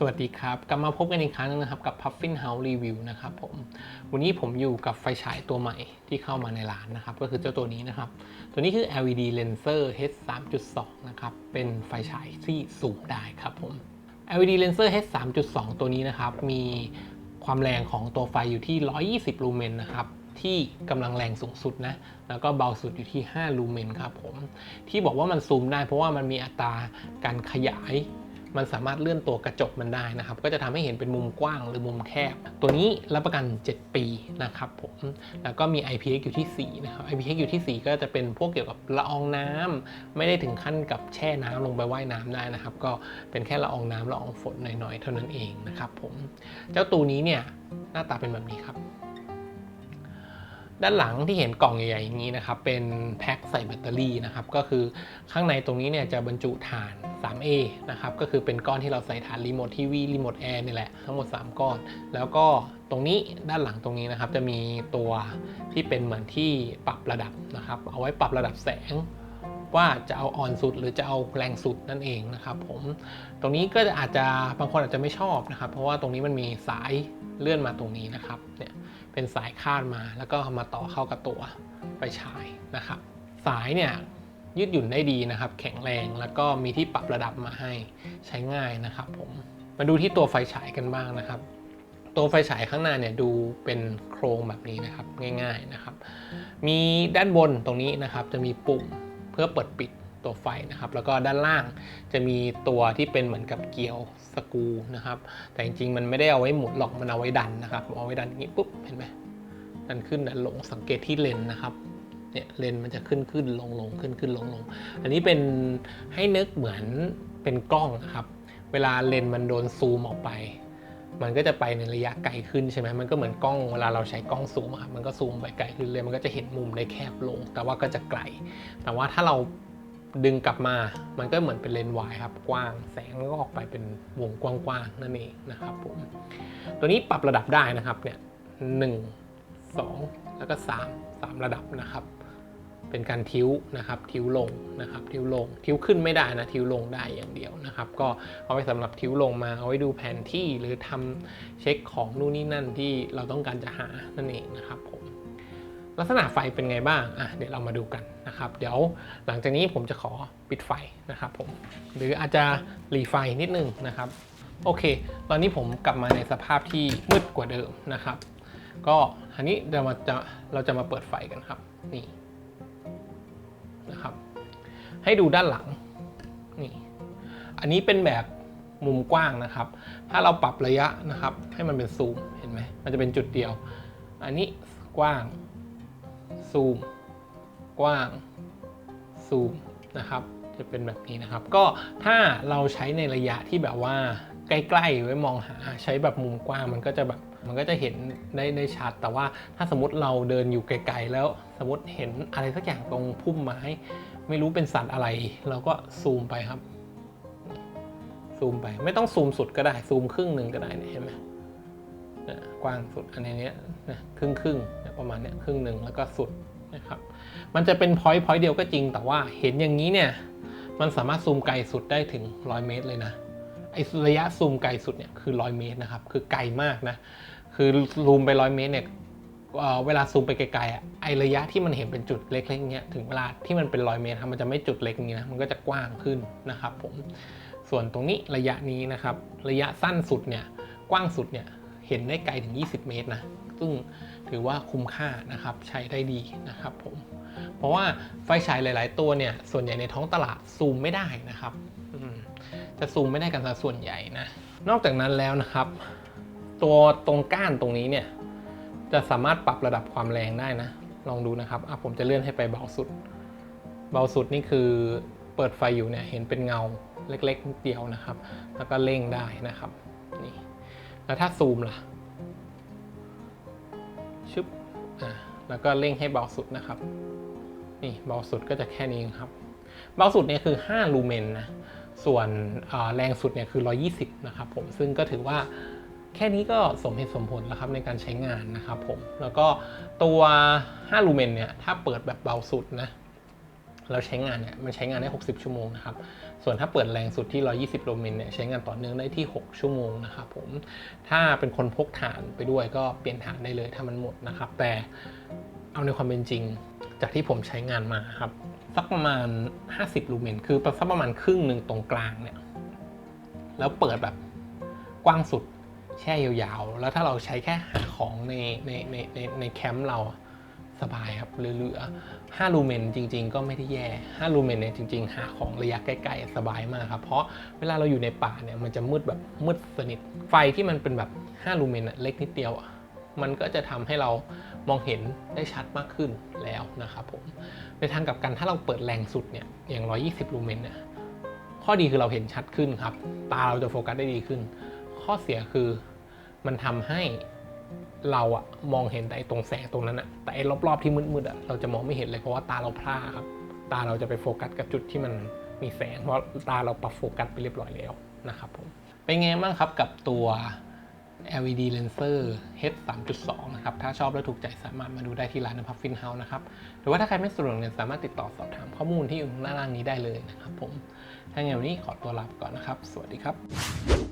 สวัสดีครับ กลับมาพบกันอีกครั้งนึงนะครับกับ Puffin House Review นะครับผมวันนี้ผมอยู่กับไฟฉายตัวใหม่ที่เข้ามาในร้านนะครับ ก็คือเจ้าตัวนี้นะครับ ตัวนี้คือ LED Lenser H 3.2 นะครับ เป็นไฟฉายที่สูงได้ครับผม LED Lenser H 3.2 ตัวนี้นะครับ มีความแรงของตัวไฟอยู่ที่ 120 ลูเมนนะครับที่กำลังแรงสูงสุดนะ แล้วก็เบาสุดอยู่ที่ 5 ลูเมนครับผม ที่บอกว่ามันซูมได้เพราะว่ามันมีอัตราการขยาย มันสามารถเลื่อนตัวกระจกมันได้นะครับ ก็จะทำให้เห็นเป็นมุมกว้างหรือมุมแคบ ตัวนี้รับประกัน 7 ปีนะครับผม แล้วก็มี IPX อยู่ที่ 4 นะครับ IPX อยู่ที่ 4 ก็จะเป็นพวกเกี่ยวกับละอองน้ำไม่ได้ถึงขั้นกับแช่น้ำลงไปว่ายน้ำได้นะครับ ก็เป็นแค่ละอองน้ำละอองฝนหน่อยๆ เท่านั้นเองนะครับผม เจ้าตัวนี้เนี่ยหน้าตาเป็นแบบนี้ครับ ด้านหลังที่เห็นกล่องใหญ่ๆอย่างนี้นะครับ เป็นแพ็คใส่แบตเตอรี่นะครับ ก็คือข้างในตรงนี้เนี่ยจะบรรจุฐาน 3A นะครับ ก็คือเป็นก้อนที่เราใส่ฐานรีโมททีวีรีโมทแอร์นี่แหละ ทั้งหมด 3 ก้อน แล้วก็ตรงนี้ด้านหลังตรงนี้นะครับ จะมีตัวที่เป็นเหมือนที่ปรับระดับนะครับ เอาไว้ปรับระดับแสงว่าจะเอาอ่อนสุดหรือจะเอาแรงสุดนั่นเองนะครับผมตรงนี้ก็อาจจะบางคนอาจจะไม่ชอบนะครับ เพราะว่าตรงนี้มันมีสายเลื่อนมาตรงนี้นะครับเนี่ย เป็นสายคาดมา แล้วก็มาต่อเข้ากับตัวไฟฉายนะครับ สายเนี่ยยืดหยุ่นได้ดีนะครับ แข็งแรงแล้วก็มีที่ปรับระดับมาให้ใช้ง่ายนะครับผมมาดูที่ตัวไฟฉายกันบ้างนะครับ ตัวไฟฉายข้างหน้าเนี่ยดูเป็นโครงแบบนี้นะครับง่าย ๆนะครับ มีด้านบนตรงนี้นะครับจะมีปุ่มเพื่อเปิดปิด ตัวไฟนะครับ แล้วก็ด้านล่างจะมีตัวที่เป็นเหมือนกับเกลียวสกูนะครับ แต่จริงๆ มันไม่ได้เอาไว้หมุนหรอกมันเอาไว้ดันนะครับเอาไว้ดันอย่างนี้ปุ๊บเห็นไหมดันขึ้นดันลงสังเกตที่เลนนะครับเนี่ยเลนมันจะขึ้นขึ้นลงลงขึ้นขึ้นลงลงอันนี้เป็นให้นึกเหมือนเป็นกล้องนะครับ เวลาเลนมันโดนซูมออกไป มันก็จะไปในระยะไกลขึ้นใช่ไหมมันก็เหมือนกล้องเวลาเราใช้กล้องซูมอะครับมันก็ซูมไปไกลขึ้นเลยมันก็จะเห็นมุมได้แคบลง แต่ว่าก็จะไกล แต่ว่าถ้าเรา ดึงกลับมา มันก็เหมือนเป็นเลนส์วายครับกว้าง แสงก็ออกไปเป็นวงกว้างๆนั่นเองนะครับผม ตัวนี้ปรับระดับได้นะครับเนี่ยหนึ่งสองแล้วก็สามสามระดับนะครับ เป็นการทิ้วนะครับทิ้วลงนะครับทิ้วลงทิ้วขึ้นไม่ได้นะทิ้วลงได้อย่างเดียวนะครับ ก็เอาไว้สำหรับทิ้วลงมาเอาไว้ดูแผนที่หรือทำเช็คของนู่นนี่นั่นที่เราต้องการจะหานั่นเองนะครับผม ลักษณะไฟเป็นไงบ้างอะเดี๋ยวเรามาดูกันนะครับ เดี๋ยวหลังจากนี้ผมจะขอปิดไฟนะครับผม หรืออาจจะรีไฟนิดนึงนะครับ โอเค ตอนนี้ผมกลับมาในสภาพที่มืดกว่าเดิมนะครับ ก็อันนี้เรามาจะเราจะมาเปิดไฟกันครับ นี่นะครับ ให้ดูด้านหลัง นี่ อันนี้เป็นแบบมุมกว้างนะครับ ถ้าเราปรับระยะนะครับ ให้มันเป็นซูม เห็นไหม มันจะเป็นจุดเดียว อันนี้กว้าง ซูม กว้าง ซูมนะครับ จะเป็นแบบนี้นะครับ ก็ถ้าเราใช้ในระยะที่แบบว่าใกล้ๆไว้มองหาใช้แบบมุมกว้างมันก็จะแบบมันก็จะเห็นได้ได้ชัด แต่ว่าถ้าสมมติเราเดินอยู่ไกลๆแล้วสมมติเห็นอะไรสักอย่างตรงพุ่มไม้ ไม่รู้เป็นสัตว์อะไร เราก็ซูมไปครับ ซูมไปไม่ต้องซูมสุดก็ได้ซูมครึ่งหนึ่งก็ได้เห็นไหม กว้างสุดอันนี้เนี่ยนะครึ่งครึ่งประมาณเนี่ยครึ่งหนึ่งแล้วก็สุดนะครับมันจะเป็นพอยต์พอยต์เดียวก็จริง แต่ว่าเห็นอย่างนี้เนี่ยมันสามารถซูมไกลสุดได้ถึง 100 เมตรเลยนะไอระยะซูมไกลสุดเนี่ยคือ 100 เมตรนะครับคือไกลมากนะคือซูมไป 100 เมตรเนี่ยเวลาซูมไปไกลๆอะไอระยะที่มันเห็นเป็นจุดเล็กๆเงี้ยถึงเวลาที่มันเป็น100เมตรครับมันจะไม่จุดเล็กอย่างนี้นะมันก็จะกว้างขึ้นนะครับผมส่วนตรงนี้ระยะนี้นะครับ ระยะสั้นสุดเนี่ยกว้างสุดเนี่ย เห็นได้ไกลถึง 20 เมตรนะซึ่งถือว่าคุ้มค่านะครับใช้ได้ดีนะครับผมเพราะว่าไฟฉายหลาย ๆ ตัวเนี่ยส่วนใหญ่ในท้องตลาดซูมไม่ได้นะครับจะซูมไม่ได้กันซะส่วนใหญ่นะนอกจากนั้นแล้วนะครับ ตัวตรงก้านตรงนี้เนี่ยจะสามารถปรับระดับความแรงได้นะ ลองดูนะครับอะผมจะเลื่อนให้ไปเบาสุด เบาสุดนี่คือเปิดไฟอยู่เนี่ยเห็นเป็นเงาเล็กๆเดียวนะครับ แล้วก็เร่งได้นะครับ แล้วถ้าซูมล่ะ ชึบ อ่า แล้วก็เร่งให้เบาสุดนะครับ นี่เบาสุดก็จะแค่นี้ครับ เบาสุดเนี่ยคือ 5 ลูเมนนะ ส่วนแรงสุดเนี่ยคือ 120 นะครับผม ซึ่งก็ถือว่าแค่นี้ก็สมเหตุสมผลแล้วครับในการใช้งานนะครับผม แล้วก็ตัว 5 ลูเมนเนี่ย ถ้าเปิดแบบเบาสุดนะ เราใช้งานเนี่ยมันใช้งานได้ 60 ชั่วโมงนะครับ ส่วนถ้าเปิดแรงสุดที่ 120 โลเมนเนี่ยใช้งานต่อเนื่องได้ที่ 6 ชั่วโมงนะครับผม ถ้าเป็นคนพกฐานไปด้วยก็เปลี่ยนฐานได้เลยถ้ามันหมดนะครับ แต่เอาในความเป็นจริง จากที่ผมใช้งานมาครับสักประมาณ 50 ลูเมน คือสักประมาณครึ่งหนึ่งตรงกลางเนี่ย แล้วเปิดแบบกว้างสุดแช่ยาวๆ แล้วถ้าเราใช้แค่หาของในในในในในแคมป์เราอะ สบายครับเหลือๆ5ลูเมนจริง ๆ ก็ไม่ได้แย่5ลูเมนเนี่ยจริง ๆ หาของระยะใกล้ๆสบายมากครับ เพราะเวลาเราอยู่ในป่าเนี่ยมันจะมืดแบบมืดสนิท ไฟที่มันเป็นแบบ5ลูเมนอะเล็กนิดเดียวอะมันก็จะทำให้เรามองเห็นได้ชัดมากขึ้นแล้วนะครับผม ในทางกลับกันถ้าเราเปิดแรงสุดเนี่ยอย่าง 120 ลูเมนเนี่ยข้อดีคือเราเห็นชัดขึ้นครับ ตาเราจะโฟกัสได้ดีขึ้น ข้อเสียคือมันทำให้ เราอะมองเห็นแต่ไอ้ตรงแสงตรงนั้นอะแต่ไอ้รอบๆที่มืดๆอะเราจะมองไม่เห็นเลยเพราะว่าตาเราพร่าครับ ตาเราจะไปโฟกัสกับจุดที่มันมีแสง เพราะตาเราปรับโฟกัสไปเรียบร้อยแล้วนะครับผมเป็นไงบ้างครับกับตัว LED Lenser H 3.2 นะครับ ถ้าชอบและถูกใจสามารถมาดูได้ที่ร้านนพัฟฟินเฮาส์นะครับ หรือว่าถ้าใครไม่สะดวกเนี่ยสามารถติดต่อสอบถามข้อมูลที่อยู่หน้าล่างนี้ได้เลยนะครับผม ถ้าอย่างวันนี้ขอตัวลาไปก่อนนะครับ สวัสดีครับ